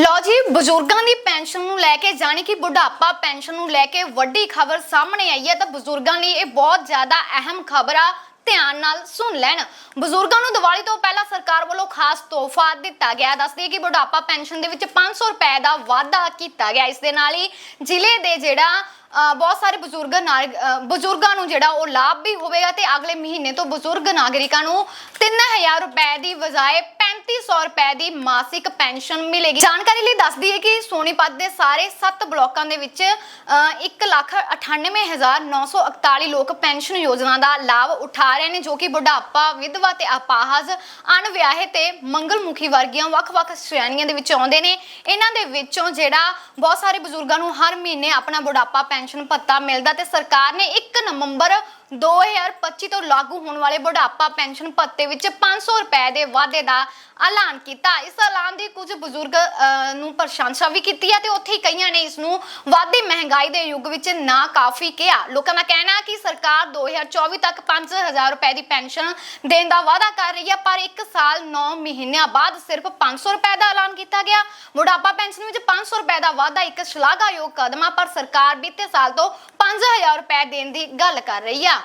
ਲੋ ਜੀ, ਬਜ਼ੁਰਗਾਂ ਦੀ ਪੈਨਸ਼ਨ ਨੂੰ ਲੈ ਕੇ, ਜਾਣੀ ਕਿ ਬੁਢਾਪਾ ਪੈਨਸ਼ਨ ਨੂੰ ਲੈ ਕੇ ਵੱਡੀ ਖਬਰ ਸਾਹਮਣੇ ਆਈ ਹੈ, ਤਾਂ ਬਜ਼ੁਰਗਾਂ ਲਈ ਇਹ ਬਹੁਤ ਜ਼ਿਆਦਾ ਅਹਿਮ ਖਬਰ ਆ। ਧਿਆਨ ਨਾਲ ਸੁਣ ਲੈਣ। ਬਜ਼ੁਰਗਾਂ ਨੂੰ ਦੀਵਾਲੀ ਤੋਂ ਪਹਿਲਾਂ ਸਰਕਾਰ ਵੱਲੋਂ ਖਾਸ ਤੋਹਫਾ ਦਿੱਤਾ ਗਿਆ। ਦੱਸਦੀ ਹੈ ਕਿ ਬੁਢਾਪਾ ਪੈਨਸ਼ਨ ਦੇ ਵਿੱਚ 500 ਰੁਪਏ ਦਾ ਵਾਧਾ ਕੀਤਾ ਗਿਆ। ਇਸ ਦੇ ਨਾਲ ਹੀ ਜ਼ਿਲ੍ਹੇ ਦੇ ਜਿਹੜਾ ਬਹੁਤ ਸਾਰੇ ਬਜ਼ੁਰਗ ਨਾਗ- ਬਜ਼ੁਰਗਾਂ ਨੂੰ ਜਿਹੜਾ ਉਹ ਲਾਭ ਵੀ ਹੋਵੇਗਾ ਤੇ ਅਗਲੇ ਮਹੀਨੇ ਤੋਂ ਬਜ਼ੁਰਗ ਨਾਗਰਿਕਾਂ ਨੂੰ 3000 ਰੁਪਏ ਦੀ ਬਜਾਏ 3500 ਰੁਪਏ ਦੀ ਮਾਸਿਕ ਪੈਨਸ਼ਨ ਮਿਲੇਗੀ। ਜਾਣਕਾਰੀ ਲਈ ਦੱਸਦੀ ਹੈ ਕਿ ਸੋਨੀਪਤ ਦੇ ਸਾਰੇ 7 ਬਲਾਕਾਂ ਦੇ ਵਿੱਚ 198941 ਲੋਕ ਪੈਨਸ਼ਨ ਯੋਜਨਾ ਦਾ ਲਾਭ ਉਠਾ ਰਹੇ ਨੇ, ਜੋ ਕਿ ਬੁਢਾਪਾ, ਵਿਧਵਾ ਤੇ ਅਪਾਹਜ, ਅਣਵਿਆਹੇ ਤੇ ਮੰਗਲਮੁਖੀ ਵਰਗੀਆਂ ਵੱਖ-ਵੱਖ ਸ਼੍ਰੇਣੀਆਂ ਦੇ ਵਿੱਚ ਆਉਂਦੇ ਨੇ। ਇਹਨਾਂ ਦੇ ਵਿੱਚੋਂ ਜਿਹੜਾ ਬਹੁਤ ਸਾਰੇ ਬਜ਼ੁਰਗਾਂ ਨੂੰ ਹਰ ਮਹੀਨੇ ਆਪਣਾ ਬੁਢਾਪਾ ਪੈਨਸ਼ਨ ਭੱਤਾ ਮਿਲਦਾ ਤੇ ਸਰਕਾਰ ਨੇ 1 ਨਵੰਬਰ 2025 ਤੋਂ ਲਾਗੂ ਹੋਣ ਵਾਲੇ ਬੁਢਾਪਾ ਪੈਨਸ਼ਨ ਭੱਤੇ ਵਿੱਚ 500 ਰੁਪਏ ਦੇ ਵਾਧੇ ਦਾ ਐਲਾਨ ਕੀਤਾ। ਇਸ ਐਲਾਨ ਦੀ ਕੁਝ ਬਜ਼ੁਰਗ ਨੂੰ ਪ੍ਰਸ਼ੰਸਾ ਵੀ ਕੀਤੀ ਹੈ ਤੇ ਉੱਥੇ ਕਈਆਂ ਨੇ ਇਸ ਨੂੰ ਵਾਧੇ ਮਹਿੰਗਾਈ ਦੇ ਯੁੱਗ ਵਿੱਚ ਨਾ ਕਾਫੀ ਕਿਹਾ। ਲੋਕਾਂ ਦਾ ਕਹਿਣਾ ਕਿ ਸਰਕਾਰ 2024 ਤੱਕ 5000 ਰੁਪਏ ਦੀ ਪੈਨਸ਼ਨ ਦੇਣ ਦਾ ਵਾਅਦਾ ਕਰ ਰਹੀ ਹੈ ਪਰ 1 ਸਾਲ 9 ਮਹੀਨਿਆਂ ਬਾਅਦ ਸਿਰਫ 500 ਰੁਪਏ ਦਾ ਐਲਾਨ ਕੀਤਾ ਗਿਆ। ਬੁਢਾਪਾ ਪੈਨਸ਼ਨ ਵਿੱਚ 500 ਰੁਪਏ ਦਾ ਵਾਅਦਾ ਇੱਕ ਸ਼ਲਾਘਾਯੋਗ ਕਦਮ ਆ, ਪਰ ਸਰਕਾਰ ਬੀਤੇ ਸਾਲ ਤੋਂ 5000 ਰੁਪਏ ਦੇਣ ਦੀ ਗੱਲ ਕਰ ਰਹੀ ਆ।